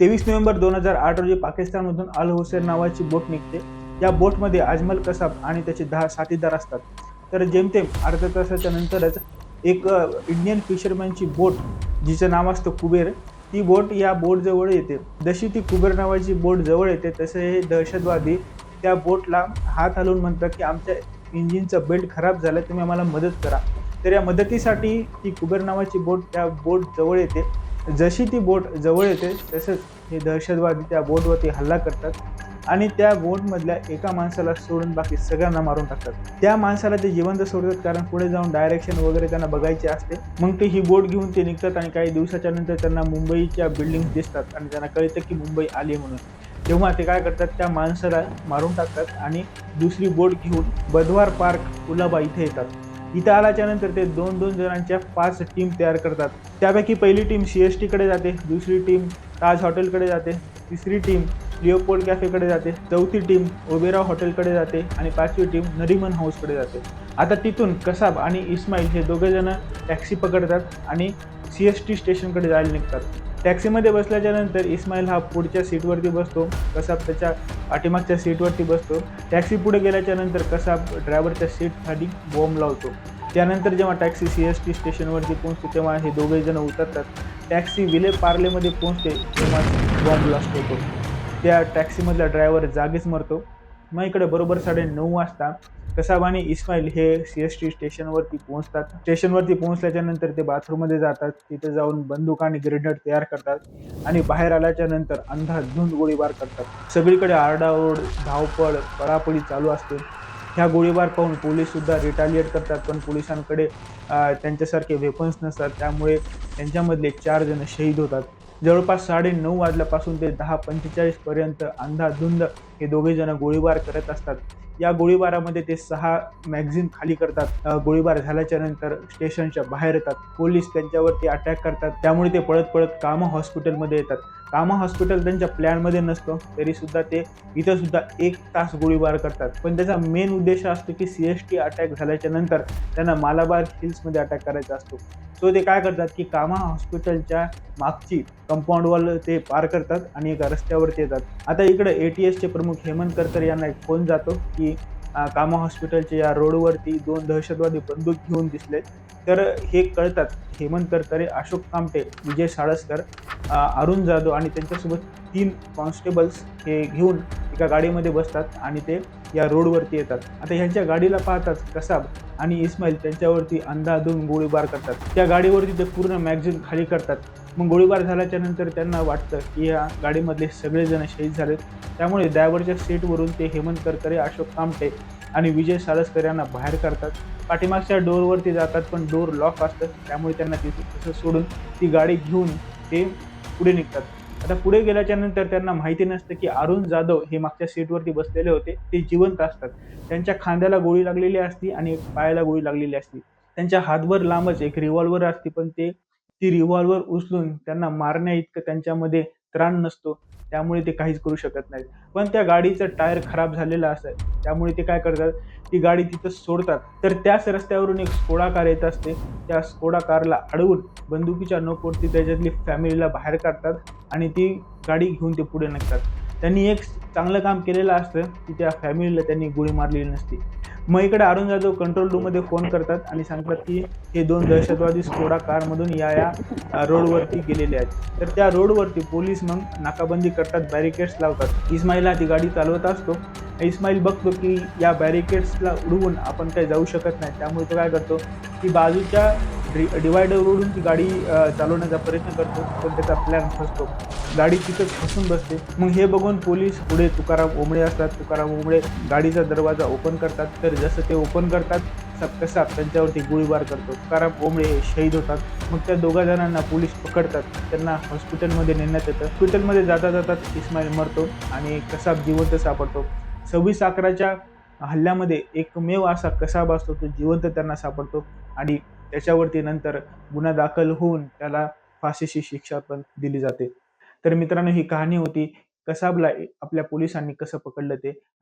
तेवीस नोव्हेंबर दोन हजार आठ रोजी पाकिस्तानमधून अल हुसेन नावाची बोट निघते. या बोटमध्ये अजमल कसाब आणि त्याचे दहा साथीदार असतात. तर जेमतेम अर्ध्या तासाच्या नंतरच एक इंडियन फिशरमॅनची बोट जिचं नाव असतं कुबेर ती बोट या बोटजवळ येते. जशी ती कुबेर नावाची बोट जवळ येते तसे हे दहशतवादी त्या बोटला हात हलवून म्हणतात की आमच्या इंजिनचं बेल्ट खराब झालं तुम्ही आम्हाला मदत करा. तर या मदतीसाठी ती कुबेर नावाची बोट त्या बोट जवळ येते. जशी ती बोट जवळ येते तसंच हे दहशतवादी त्या बोटवरती हल्ला करतात आणि त्या बोटमधल्या एका माणसाला सोडून बाकी सगळ्यांना मारून टाकतात. त्या माणसाला ते जिवंत सोडतात कारण पुढे जाऊन डायरेक्शन वगैरे त्यांना बघायचे असते. मग ते ही बोट घेऊन ते निघतात आणि काही दिवसाच्या नंतर त्यांना मुंबईच्या बिल्डिंग दिसतात आणि त्यांना कळतं की मुंबई आली म्हणून. तेव्हा ते काय करतात त्या माणसाला मारून टाकतात आणि दुसरी बोट घेऊन बधवार पार्क कुलाबा इथे येतात. इथं आल्याच्यानंतर ते दोन दोन जणांच्या पाच टीम तयार करतात. त्यापैकी पहिली टीम सी एस टीकडे जाते दुसरी टीम ताज हॉटेलकडे जाते तिसरी टीम लिओपोल्ड कॅफेकडे जाते चौथी टीम ओबेरा हॉटेलकडे जाते आणि पाचवी टीम नरिमन हाऊसकडे जाते. आता तिथून कसाब आणि इस्माईल हे दोघे जण टॅक्सी पकडतात आणि सी एस टी स्टेशनकडे जायला निघतात. टॅक्सीमध्ये बसल्याच्यानंतर इस्माईल हा पुढच्या सीटवरती बसतो कसाब त्याच्या पाठीमागच्या सीटवरती बसतो. टॅक्सी पुढे गेल्याच्यानंतर कसाब ड्रायव्हरच्या सीटसाठी बॉम्ब लावतो. त्यानंतर जेव्हा टॅक्सी सी एस टी स्टेशनवरती पोहोचते तेव्हा हे दोघे जण उतरतात. टॅक्सी विले पार्लेमध्ये पोहोचते तेव्हा बॉम्ब ब्लास्ट होतो. त्या टॅक्सीमधला ड्रायव्हर जागीच मरतो. मग इकडे बरोबर साडे नऊ वाजता कसाब आणि इस्माईल हे सी एस टी स्टेशनवरती पोहोचतात. स्टेशनवरती पोहोचल्याच्या नंतर ते बाथरूममध्ये जातात. तिथे जाऊन बंदूक आणि ग्रेनेड तयार करतात आणि बाहेर आल्याच्यानंतर अंधाधुंद गोळीबार करतात. सगळीकडे आरडाओरड धावपळ पळापळी चालू असते. ह्या गोळीबार पाहून पोलीससुद्धा रिटालिएट करतात. पण पोलिसांकडे त्यांच्यासारखे वेपन्स नसतात. त्यामुळे त्यांच्यामधले चार जण शहीद होतात. जवळपास साडे नऊ वाजल्यापासून ते दहा पंचेचाळीसपर्यंत अंधाधुंद हे दोघे जण गोळीबार करत असतात. या गोळीबारामध्ये ते सहा मॅगझिन खाली करतात. गोळीबार झाल्याच्यानंतर स्टेशनच्या बाहेर येतात. पोलीस त्यांच्यावरती अटॅक करतात. त्यामुळे ते पळत पळत कामा हॉस्पिटलमध्ये येतात. कामा हॉस्पिटल त्यांच्या प्लॅनमध्ये नसतं तरीसुद्धा ते इथं सुद्धा एक तास गोळीबार करतात. पण त्याचा मेन उद्देश असतो की सी एस टी अटॅक झाल्याच्यानंतर त्यांना मालाबार हिल्समध्ये अटॅक करायचा असतो. सो ते काय करतात की कामा हॉस्पिटलच्या मागची कंपाऊंड वॉल ते पार करतात आणि एका रस्त्यावरती येतात. आता इकडे ए टी एसचे प्रमुख हेमंत करकर यांना एक फोन जातो की कामा हॉस्पिटलच्या या रोडवरती दोन दहशतवादी बंदूक घेऊन दिसले तर हे कळतात हेमंत करकरे अशोक कामटे विजय साळसकर अरुण जाधव आणि त्यांच्यासोबत तीन कॉन्स्टेबल्स हे घेऊन एका गाडीमध्ये बसतात आणि ते या रोडवरती येतात. आता ह्यांच्या गाडीला पाहताच कसाब आणि इस्माईल त्यांच्यावरती अंधाधुंद गोळीबार करतात. त्या गाडीवरती ते पूर्ण मॅगझिन खाली करतात. मग गोळीबार झाल्याच्यानंतर त्यांना वाटतं की या गाडीमधले सगळेजण शहीद झालेत. त्यामुळे ड्रायव्हरच्या सीटवरून ते हेमंत करकरे अशोक कामटे आणि विजय साळसकर यांना बाहेर करतात. पाठीमागच्या डोअरवरती जातात पण डोर लॉक असतं. त्यामुळे त्यांना तिथे तसं सोडून ती गाडी घेऊन ते पुढे निघतात. आता पुढे गेल्याच्यानंतर त्यांना माहिती नसतं की अरुण जाधव हे मागच्या सीटवरती बसलेले होते. ते जिवंत असतात. त्यांच्या खांद्याला गोळी लागलेली असती आणि पायाला गोळी लागलेली असती. त्यांच्या हातभर लांबच एक रिव्हॉल्वर असते पण ते ती रिव्हॉल्वर उचलून त्यांना मारण्या इतकं त्यांच्यामध्ये त्राण नसतो. त्यामुळे ते काहीच करू शकत नाहीत. पण त्या गाडीचं टायर खराब झालेलं असतं त्यामुळे ते काय करतात ती गाडी तिथं सोडतात. तर त्याच रस्त्यावरून एक स्कोडा कार येत असते. त्या स्कोडा कारला अडवून बंदुकीच्या नोकवरती त्याच्यातली फॅमिलीला बाहेर काढतात आणि ती गाडी घेऊन ते पुढे निघतात. त्यांनी एक चांगलं काम केलेलं असतं की त्या फॅमिलीला त्यांनी गोळी मारलेली नसती. मग इकडे अरुण जाधव कंट्रोल रूममध्ये फोन करतात आणि सांगतात की हे दोन दहशतवादी स्कोडा कारमधून या या रोडवरती गेलेले आहेत. तर त्या रोडवरती पोलीस मग नाकाबंदी करतात बॅरिकेड्स लावतात. इस्माईल हा ती गाडी चालवत असतो. इस्माईल बघतो की या बॅरिकेड्सला उडवून आपण काही जाऊ शकत नाही. त्यामुळे तो काय करतो की बाजूच्या डि डिवायडरवरून ती गाडी चालवण्याचा प्रयत्न करतो पण त्याचा प्लॅन फसतो गाडी तिथंच फसून बसते. मग हे बघून पोलीस पुढे तुकाराम ओंबळे असतात. तुकाराम ओंबळे गाडीचा दरवाजा ओपन करतात. तर जसं ते ओपन करतात सब कसाब त्यांच्यावरती गोळीबार करतो. तुकाराम ओंबळे हे शहीद होतात. मग त्या दोघा जणांना पोलीस पकडतात. त्यांना हॉस्पिटलमध्ये नेण्यात येतं. हॉस्पिटलमध्ये जाता जातात इस्माईल मरतो आणि कसाब जिवंत सापडतो. सव्वीस अकराच्या हल्ल्यामध्ये एकमेव असा कसाब असतो तो जिवंत त्यांना सापडतो. आणि त्याच्यावरती नंतर गुन्हा दाखल होऊन त्याला फाशीची शिक्षा पण दिली जाते. तर मित्रांनो ही कहाणी होती कसाबला आपल्या पोलिसांनी कसं पकडलं ते?